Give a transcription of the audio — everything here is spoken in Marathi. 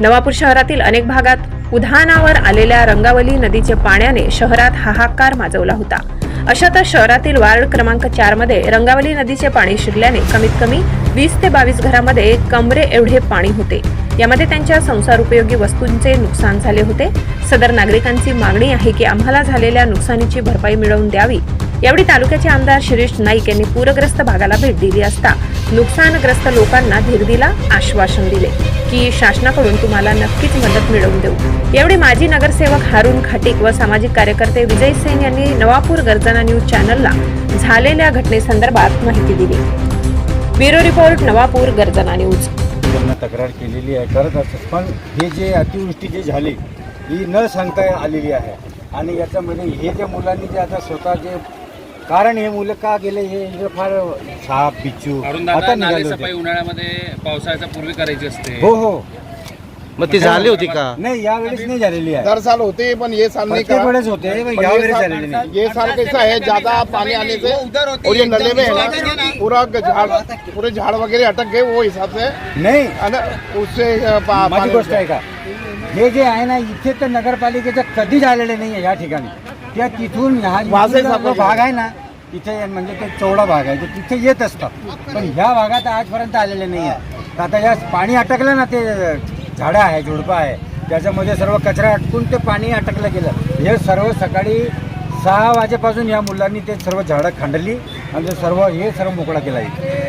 नवापूर शहरातील अनेक भागात उधाणावर आलेल्या रंगावली नदीच्या पाण्याने शहरात हाहाकार माजवला होता. अशातच शहरातील वार्ड क्रमांक चारमध्ये रंगावली नदीचे पाणी शिरल्याने कमीत कमी वीस ते बावीस घरामध्ये कमरे एवढे पाणी होते. यामध्ये त्यांच्या संसार उपयोगी वस्तूंचे नुकसान झाले होते. सदर नागरिकांची मागणी आहे की आम्हाला झालेल्या नुकसानीची भरपाई मिळवून द्यावी. यावेळी तालुक्याचे आमदार शिरीष नाईक यांनी पूरग्रस्त भागाला भेट दिली असता नुकसानग्रस्त लोकांना धीर दिला आश्वासन दिले. की शासनाकडून तुम्हाला नक्कीच मदत मिळवून देऊ. यावेळी माजी नगरसेवक हारून खाटिक व सामाजिक कार्यकर्ते विजय सेन यांनी नवापूर गर्जना न्यूज चॅनलला झालेल्या घटनेसंदर्भात माहिती दिली. ब्युरो रिपोर्ट नवापूर गर्जना न्यूज. त्यांना तक्रार केलेली आहे. करत असतात पण हे जे अतिवृष्टी जी झाली ही न सांगता आलेली आहे. आणि याच्यामध्ये हे ज्या मुलांनी जे आता स्वतः जे कारण हे मुलं का गेले हे फार साप बिच्छू अरुण आता निघाले सफाई होते. उन्हाळ्यामध्ये पावसाळ्याच्या पूर्वी करायची असते. हो हो. मग ती झाली होती का? नाही यावेळेस नाही झालेली आहे. दर साल होते पण ये साल नहीं प्रत्येक करा वेळेस होते पण यावेळेस झालेली नाही. ये साल कैसा है ज्यादा पानी आने से और ये नले में है ना? पूरा झाड़ पूरे झाड़ वगैरह अटक गए वो हिसाब से नाही. है ना उससे अ, पा- माझी गोष्ट आहे का? हे जे आहे ना इथे तर नगरपालिकेचं कधीच आलेले नाही आहे या ठिकाणी. त्या तिथून इथून जो. भाग आहे ना तिथे म्हणजे ते चौडा भाग आहे ते तिथे येत असतात पण ह्या भागात आजपर्यंत आलेले नाही आहे आता या पाणी अटकलं ना ते झाडं आहे झुडपं आहे त्याच्यामध्ये सर्व कचरा अटकून ते पाणी अटकलं गेलं. हे सर्व सकाळी सहा वाजेपासून या मुलांनी ते सर्व झाडं खंडली आणि सर्व हे सर्व मोकळा केला इथे.